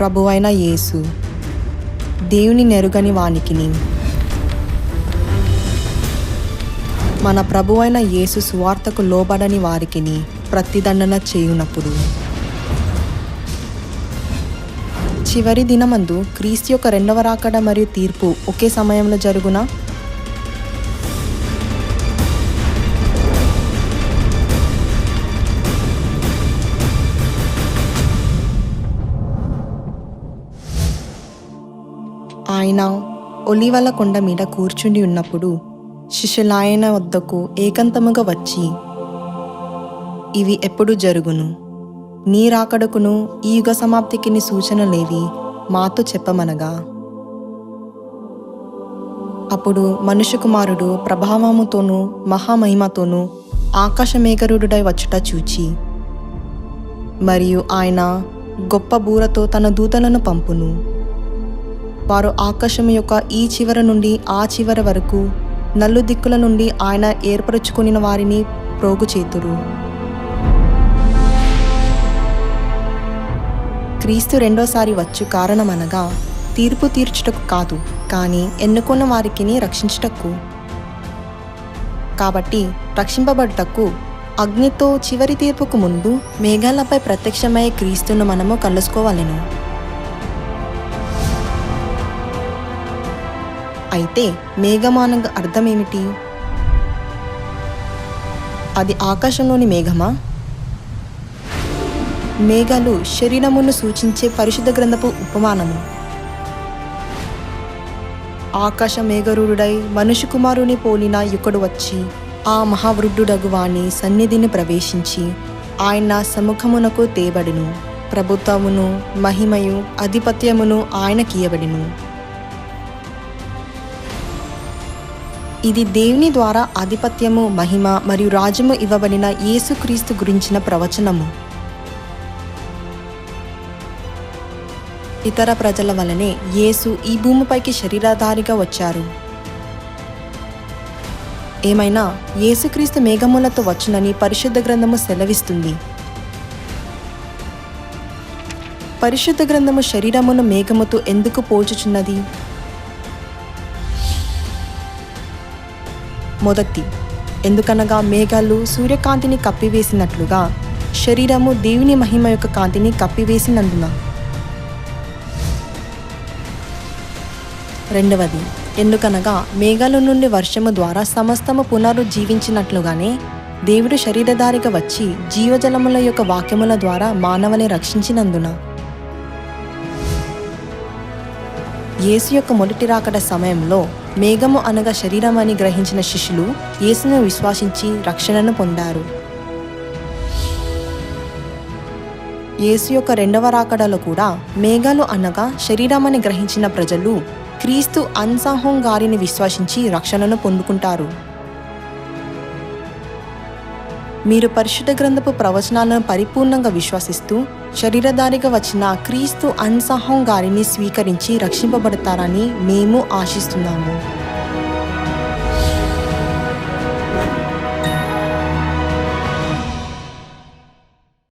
ప్రభువైన యేసు. దేవుని నెరుగని వానికిని మన ప్రభువైన యేసు సువార్తకు లోబడని వారికిని ప్రతిదండన చేయునప్పుడు. చివరి దినమందు క్రీస్తు యొక్క రెండవ రాకడ మరియు తీర్పు ఒకే సమయంలో జరుగునా? ఆయన ఒలివల కొండ మీద కూర్చుండి ఉన్నప్పుడు శిష్యులాయన వద్దకు ఏకాంతముగా వచ్చి ఇవి ఎప్పుడు జరుగును? నీ రాకడకును ఈ యుగ సమాప్తికి నీ సూచనలేవి మాతో చెప్పమనగా? అప్పుడు మనుష్య కుమారుడు ప్రభావముతోనూ మహామహిమతోనూ ఆకాశమేఘరుడుడై వచ్చుట చూచి మరియు ఆయన గొప్ప బూరతో తన దూతలను పంపును. వారు ఆకాశం యొక్క ఈ చివర నుండి ఆ చివర వరకు నల్లు దిక్కుల నుండి ఆయన ఏర్పరచుకుని వారిని ప్రోగు చేతురు. క్రీస్తు రెండోసారి వచ్చు కారణమనగా తీర్పు తీర్చుటకు కాదు కానీ ఎన్నుకున్న వారికిని రక్షించుటకు. కాబట్టి రక్షింపబడుటకు అగ్నితో చివరి తీర్పుకు ముందు మేఘాలపై ప్రత్యక్షమయ్యే క్రీస్తును మనము కలుసుకోవాలను. అయితే మేఘమానంగా అర్థమేమిటి? అది ఆకాశంలోని మేఘమా? మేఘాలు శరీరమును సూచించే పరిశుద్ధ గ్రంథపు ఉపమానము. ఆకాశ మేఘరుడై మనుషు కుమారుని పోలిన యుకడు వచ్చి ఆ మహావృద్ధుడగు వాని సన్నిధిని ప్రవేశించి ఆయన సముఖమునకు తేబడిను ప్రభుత్వమును మహిమయు అధిపత్యమును ఆయనకియబడిను ఇది దేవుని ద్వారా ఆధిపత్యము మహిమ మరియు రాజ్యము ఇవ్వబడిన యేసుక్రీస్తు గురించిన ప్రవచనము. ఇతర ప్రజల వలనే యేసు ఈ భూమిపైకి శరీరధారిగా వచ్చారు. ఏమైనా యేసుక్రీస్తు మేఘములతో వచ్చునని పరిశుద్ధ గ్రంథము సెలవిస్తుంది. పరిశుద్ధ గ్రంథము శరీరమును మేఘముతో ఎందుకు పోల్చుచున్నది? మొదటి. ఎందుకనగా మేఘాలు సూర్యకాంతిని కప్పివేసినట్లుగా శరీరము దేవుని మహిమ యొక్క కాంతిని కప్పివేసినందున. రెండవది ఎందుకనగా మేఘాల నుండి వర్షము ద్వారా సమస్తము పునరుజ్జీవించినట్లుగానే దేవుడు శరీరధారిగా వచ్చి జీవజలముల యొక్క వాక్యముల ద్వారా మానవుని రక్షించినందున. యేసు యొక్క మొదటి రాకడ సమయంలో మేఘము అనగా శరీరం అని గ్రహించిన శిష్యులు యేసును విశ్వాసించి రక్షణను పొందారు. యేసు యొక్క రెండవ రాకడలో కూడా మేఘాలు అనగా శరీరమని గ్రహించిన ప్రజలు క్రీస్తు అన్సాహోం గారిని విశ్వసించి రక్షణను పొందుకుంటారు. మీరు పరిశుద్ధ గ్రంథపు ప్రవచనాలను పరిపూర్ణంగా విశ్వసిస్తూ శరీరధారిగా వచ్చిన క్రీస్తు అన్సహం గారిని స్వీకరించి రక్షింపబడతారని మేము ఆశిస్తున్నాము.